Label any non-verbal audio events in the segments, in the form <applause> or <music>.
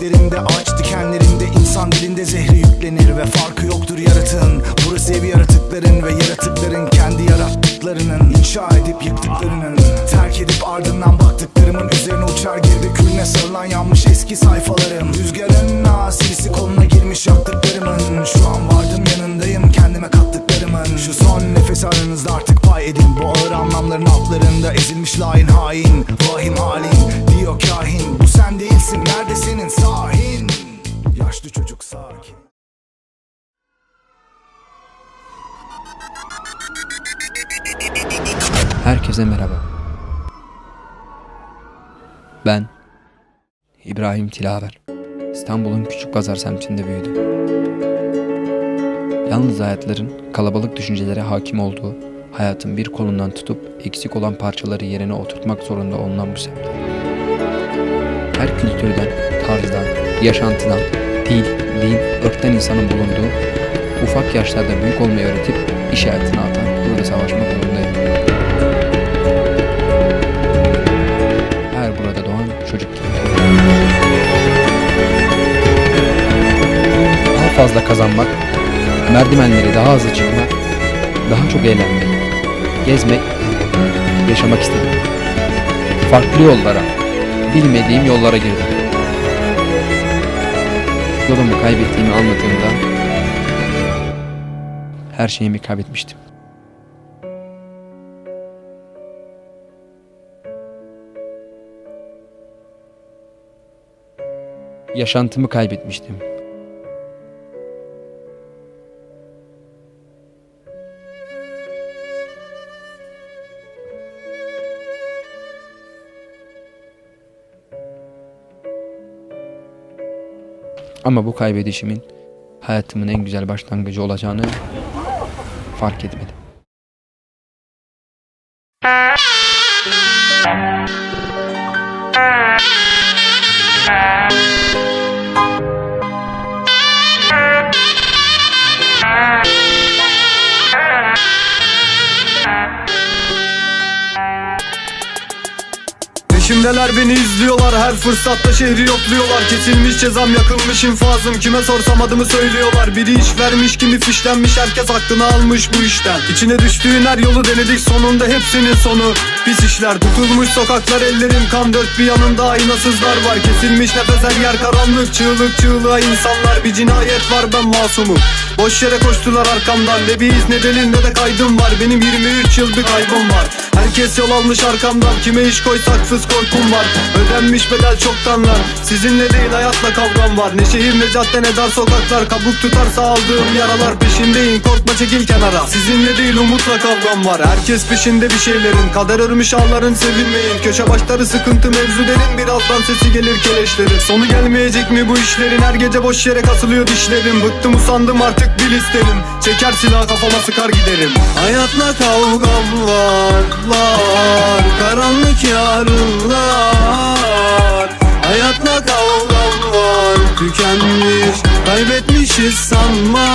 Düşlerimde ağaç dikenlerinde insan dilinde zehri yüklenir Ve farkı yoktur yaratığın. Burası ev yaratıkların ve yaratıkların kendi yarattıklarının inşa edip yıktıklarının. Terk edip ardından baktıklarımın üzerine uçar girdi Külüne sarılan yanmış eski sayfalarım. Rüzgarın asilisi koluna girmiş yaktıklarımın Şu an vardım yanındayım kendime kattıklarımın. Şu son nefes aranızda artık pay edin. Bu ağır anlamların altlarında ezilmiş lain hain. Vahim hali Herkese merhaba. Ben İbrahim Tilaver. İstanbul'un küçük pazar semtinde büyüdüm. Yalnız hayatların kalabalık düşüncelere hakim olduğu, hayatın bir kolundan tutup eksik olan parçaları yerine oturtmak zorunda olunan bu semtte. Her kültürden, tarzdan, yaşantıdan, dil, din, ırktan insanın bulunduğu, ufak yaşlarda büyük olmayı öğretip iş hayatına atan burada savaşmak zorundayım. Fazla kazanmak, merdivenleri daha hızlı çıkmak, daha çok eğlenmek, gezmek, yaşamak istedim. Farklı yollara, bilmediğim yollara girdim. Yolumu kaybettiğimi anladığımda her şeyimi kaybetmiştim. Yaşantımı kaybetmiştim. Ama bu kaybedişimin hayatımın en güzel başlangıcı olacağını fark etmedim. <laughs> Peşimdeler beni izliyorlar her fırsatta şehri yokluyorlar. Kesilmiş cezam yakılmış infazım kime sorsam adımı söylüyorlar. Biri iş vermiş kimi fişlenmiş herkes aklını almış bu işten. İçine düştüğün her yolu denedik sonunda hepsinin sonu. Pis işler tutulmuş sokaklar ellerim kan dört bir yanında aynasızlar var. Kesilmiş nefes her yer karanlık çığlık çığlığa insanlar. Bir cinayet var ben masumum. Boş yere koştular arkamdan. Ne bir iz ne delil ne de kaydım var. Benim 23 yıl bir kaybım var Herkes yol almış arkamdan Kime iş koysak fıs korkum var. Ödenmiş bedel çoktanlar Sizinle değil hayatla kavgam var. Ne şehir ne cadde ne dar sokaklar. Kabuk tutarsa aldığım yaralar peşindeyim. Korkma çekil kenara. Sizinle değil umutla kavgam var. Herkes peşinde bir şeylerin. Kader örmüş ağların sevinmeyin. Köşe başları sıkıntı mevzu derin. Birazdan sesi gelir keleşlerin Sonu gelmeyecek mi bu işlerin? Her gece boş yere kasılıyor dişlerim. Bıktım usandım artık bil isterim. Çeker silah kafama sıkar giderim. Hayatla kavgam var var Karanlık yarınlar. Hayatla kavgam var Tükenmiş kaybetmişiz sanma.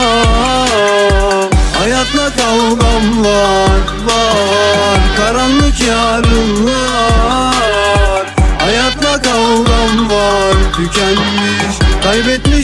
Hayatla kavgam var var Karanlık yarınlar. Hayatla kavgam var Tükenmiş kaybetmişiz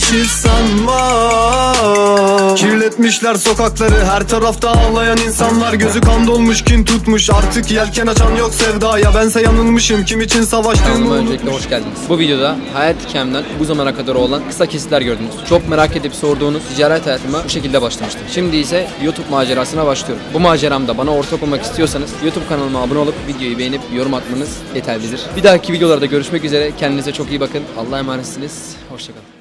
Kirletmişler sokakları her tarafta ağlayan insanlar Gözü kan dolmuş kin tutmuş artık yelken açan yok sevdaya Bense yanılmışım kim için savaştığımı Kanalıma öncelikle hoş geldiniz. Bu videoda hayat hikayemden bu zamana kadar olan kısa kesitler gördünüz. Çok merak edip sorduğunuz ticaret hayatıma bu şekilde başlamıştım. Şimdi ise YouTube macerasına başlıyorum. Bu maceramda bana ortak olmak istiyorsanız YouTube kanalıma abone olup videoyu beğenip yorum atmanız yeterlidir. Bir dahaki videolarda görüşmek üzere. Kendinize çok iyi bakın. Allah'a emanetsiniz. Hoşçakalın.